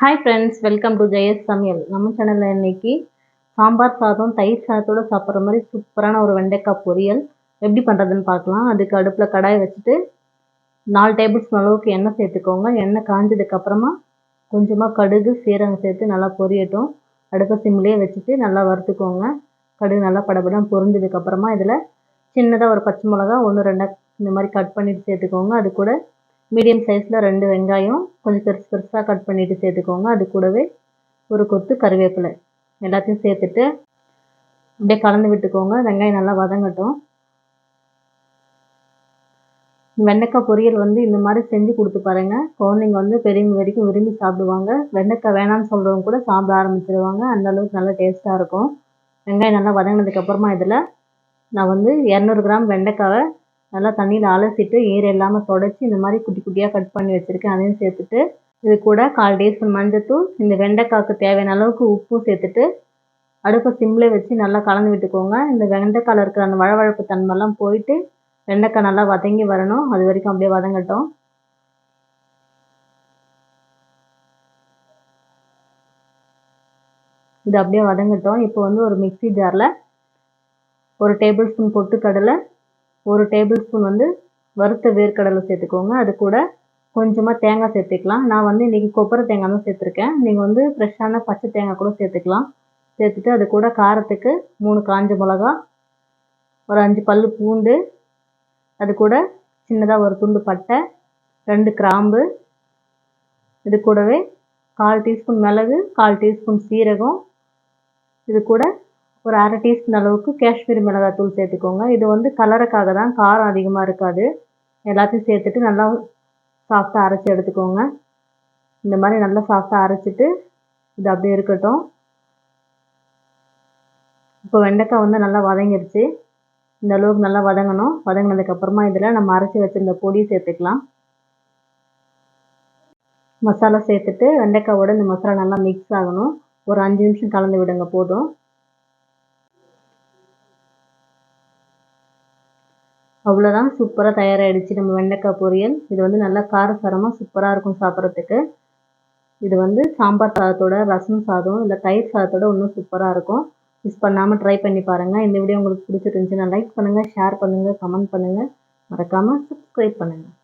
Hi friends welcome to Jayas சமையல் நம்ம சேனலில் இன்றைக்கி சாம்பார் சாதம் தயிர் சாதத்தோடு சாப்பிட்ற மாதிரி சூப்பரான ஒரு வெண்டைக்காய் பொரியல். எப்படி பண்ணுறதுன்னு பார்க்கலாம். அதுக்கு அடுப்பில் கடாய் வச்சுட்டு நாலு டேபிள் ஸ்பூன் அளவுக்கு எண்ணெய் சேர்த்துக்கோங்க. எண்ணெய் காஞ்சதுக்கப்புறமா கொஞ்சமாக கடுகு சீரகம் சேர்த்து நல்லா பொரியட்டும். அடுப்பை சிம்லேயே வச்சுட்டு நல்லா வறுத்துக்கோங்க. கடுகு நல்லா படபடம் பொரிஞ்சதுக்கப்புறமா இதில் சின்னதாக ஒரு பச்சை மிளகா ஒன்று ரெண்டாக இந்த மாதிரி கட் பண்ணிவிட்டு சேர்த்துக்கோங்க. அது கூட மீடியம் சைஸில் ரெண்டு வெங்காயம் கொஞ்சம் பெருசு பெருசாக கட் பண்ணிவிட்டு சேர்த்துக்கோங்க. அது கூடவே ஒரு கொத்து கருவேப்பிலை எல்லாத்தையும் சேர்த்துட்டு அப்படியே கலந்து விட்டுக்கோங்க. வெங்காயம் நல்லா வதங்கட்டும். வெண்டைக்காய் பொரியல் வந்து இந்த மாதிரி செஞ்சு கொடுத்து பாருங்கள் குழந்தைங்க வந்து பெரியவங்க வரைக்கும் விரும்பி சாப்பிடுவாங்க. வெண்டைக்காய் வேணாம்னு சொல்கிறவங்க கூட சாப்பிட ஆரம்பிச்சிடுவாங்க அந்தளவுக்கு நல்லா டேஸ்ட்டாக இருக்கும். வெங்காயம் நல்லா வதங்கினதுக்கப்புறமா இதில் நான் வந்து இரநூறு கிராம் வெண்டைக்காவை நல்லா தண்ணியில் அலசிட்டு ஈர இல்லாமல் தொடச்சி இந்த மாதிரி குட்டி குட்டியாக கட் பண்ணி வச்சுருக்கேன். அதையும் சேர்த்துட்டு இது கூட கால் டீஸ்பூன் மஞ்சத்தூள் இந்த வெண்டைக்காய்க்கு தேவையான அளவுக்கு உப்பும் சேர்த்துட்டு அடுப்பை சிம்மில் வச்சு நல்லா கலந்து விட்டுக்கோங்க. இந்த வெண்டைக்காயில் இருக்கிற அந்த வழவழப்பு தன்மைலாம் போயிட்டு வெண்டைக்காய் நல்லா வதங்கி வரணும். அது வரைக்கும் அப்படியே வதங்கட்டும். இது அப்படியே வதங்கட்டும். இப்போ வந்து ஒரு மிக்சி ஜாரில் ஒரு டேபிள் ஸ்பூன் பொட்டுக்கடலை ஒரு டேபிள் ஸ்பூன் வந்து வறுத்த வேர்க்கடலை சேர்த்துக்கோங்க. அது கூட கொஞ்சமாக தேங்காய் சேர்த்துக்கலாம். நான் வந்து இன்றைக்கி கொப்பரை தேங்காய் தான் சேர்த்துருக்கேன். நீங்கள் வந்து ஃப்ரெஷ்ஷான பச்சை தேங்காய் கூட சேர்த்துக்கலாம். சேர்த்துட்டு அது கூட காரத்துக்கு மூணு காஞ்ச மிளகா ஒரு அஞ்சு பல் பூண்டு அது கூட சின்னதாக ஒரு துண்டு பட்டை ரெண்டு கிராம்பு இது கூடவே கால் டீஸ்பூன் மிளகு கால் டீஸ்பூன் சீரகம் இது கூட ஒரு அரை டீஸ்பூன் அளவுக்கு காஷ்மீரி மிளகாத்தூள் சேர்த்துக்கோங்க. இது வந்து கலருக்காக தான் காரம் அதிகமாக இருக்காது. எல்லாத்தையும் சேர்த்துட்டு நல்லா சாஃப்டாக அரைச்சி எடுத்துக்கோங்க. இந்த மாதிரி நல்லா சாஃப்டாக அரைச்சிட்டு இது அப்படியே இருக்கட்டும். இப்போ வெண்டைக்காய் வந்து நல்லா வதங்கிடுச்சு இந்த அளவுக்கு நல்லா வதங்கணும். வதங்கினதுக்கப்புறமா இதில் நம்ம அரைச்சி வச்சுருந்த பொடி சேர்த்துக்கலாம். மசாலா சேர்த்துட்டு வெண்டைக்காயோட இந்த மசாலா நல்லா மிக்ஸ் ஆகணும். ஒரு அஞ்சு நிமிஷம் கலந்து விடுங்க போதும். அவ்வளோதான் சூப்பராக தயாராகிடுச்சு நம்ம வெண்டைக்காய் பொரியல். இது வந்து நல்லா காரசாரமாக சூப்பராக இருக்கும் சாப்பிட்றதுக்கு. இது வந்து சாம்பார் சாதத்தோட ரசம் சாதம் இல்லை தயிர் சாதத்தோட இன்னும் சூப்பராக இருக்கும். மிஸ் பண்ணாமல் ட்ரை பண்ணி பாருங்கள் இந்த வீடியோ உங்களுக்கு பிடிச்சிருந்துச்சுன்னா லைக் பண்ணுங்கள் ஷேர் பண்ணுங்கள் கமெண்ட் பண்ணுங்கள் மறக்காமல் சப்ஸ்கிரைப் பண்ணுங்கள்